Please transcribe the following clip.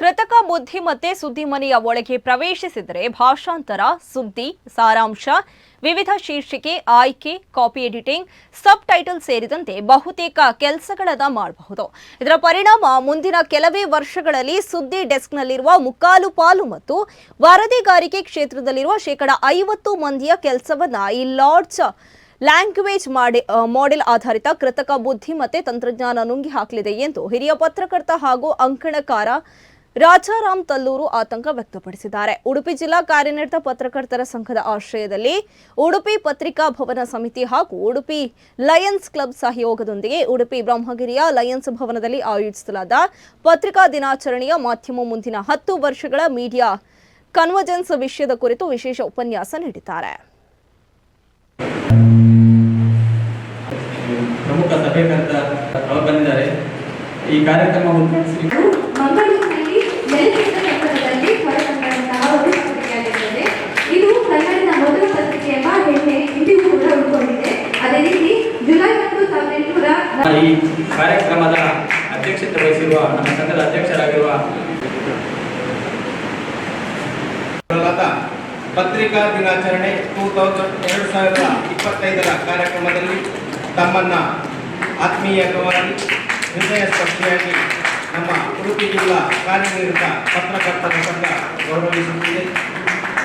ಕೃತಕ ಬುದ್ಧಿಮತ್ತೆ ಸುದ್ದಿ ಮನೆಯ ಒಳಗೆ ಪ್ರವೇಶಿಸಿದರೆ ಭಾಷಾಂತರ, ಸುದ್ದಿ, ಸಾರಾಂಶ, ವಿವಿಧ ಶೀರ್ಷಿಕೆ, ಆಯ್ಕೆ, ಕಾಪಿ ಎಡಿಟಿಂಗ್, ಸಬ್ ಟೈಟಲ್ ಸೇರಿದಂತೆ ಬಹುತೇಕ ಕೆಲಸಗಳನ್ನ ಮಾಡಬಹುದು. ಇದರ ಪರಿಣಾಮ ಮುಂದಿನ ಕೆಲವೇ ವರ್ಷಗಳಲ್ಲಿ ಸುದ್ದಿ ಡೆಸ್ಕ್ನಲ್ಲಿರುವ ಮುಕ್ಕಾಲು ಪಾಲು ಮತ್ತು ವರದಿಗಾರಿಕೆ ಕ್ಷೇತ್ರದಲ್ಲಿರುವ ಶೇಕಡ ಐವತ್ತು ಮಂದಿಯ ಕೆಲಸವನ್ನ ಈ ಲಾಡ್ಜ್ ಲ್ಯಾಂಗ್ವೇಜ್ ಮಾಡಿ ಮಾಡೆಲ್ ಆಧಾರಿತ ಕೃತಕ ಬುದ್ಧಿಮತ್ತೆ ತಂತ್ರಜ್ಞಾನ ನುಂಗಿ ಹಾಕಲಿದೆ ಎಂದು ಹಿರಿಯ ಪತ್ರಕರ್ತ ಹಾಗೂ ಅಂಕಣಕಾರ ರಾಜಾರಾಮ್ ತಲ್ಲೂರು ಆತಂಕ ವ್ಯಕ್ತಪಡಿಸಿದ್ದಾರೆ. ಉಡುಪಿ ಜಿಲ್ಲಾ ಕಾರ್ಯನಿರತ ಪತ್ರಕರ್ತರ ಸಂಘದ ಆಶ್ರಯದಲ್ಲಿ ಉಡುಪಿ ಪತ್ರಿಕಾ ಭವನ ಸಮಿತಿ ಹಾಗೂ ಉಡುಪಿ ಲಯನ್ಸ್ ಕ್ಲಬ್ ಸಹಯೋಗದೊಂದಿಗೆ ಉಡುಪಿ ಬ್ರಹ್ಮಗಿರಿಯ ಲಯನ್ಸ್ ಭವನದಲ್ಲಿ ಆಯೋಜಿಸಲಾದ ಪತ್ರಿಕಾ ದಿನಾಚರಣೆಯ ಮಾಧ್ಯಮ ಮುಂದಿನ ಹತ್ತು ವರ್ಷಗಳ ಮೀಡಿಯಾ ಕನ್ವರ್ಜೆನ್ಸ್ ವಿಷಯದ ಕುರಿತು ವಿಶೇಷ ಉಪನ್ಯಾಸ ನೀಡಿದ್ದಾರೆ. ಈ ಕಾರ್ಯಕ್ರಮ ಉದ್ಘಾಟಿಸಿ. ಈ ಕಾರ್ಯಕ್ರಮದ ಅಧ್ಯಕ್ಷತೆ ವಹಿಸಿರುವ ನಮ್ಮ ಸಂಘದ ಅಧ್ಯಕ್ಷರಾಗಿರುವ ಪತ್ರಿಕಾ ದಿನಾಚರಣೆ ಟೂ ತೌಸಂಡ್ ಎರಡು ಸಾವಿರದ ಇಪ್ಪತ್ತೈದರ ಕಾರ್ಯಕ್ರಮದಲ್ಲಿ ತಮ್ಮನ್ನ ಆತ್ಮೀಯವಾಗಿ ಹೃದಯ ಸ್ಪರ್ಶಿಯಾಗಿ ನಮ್ಮ ಉಡುಪಿ ಜಿಲ್ಲಾ ಕಾರ್ಯನಿರತ ಪತ್ರಕರ್ತರ ಸಂಘ ಗೌರವಿಸುತ್ತಿದೆ.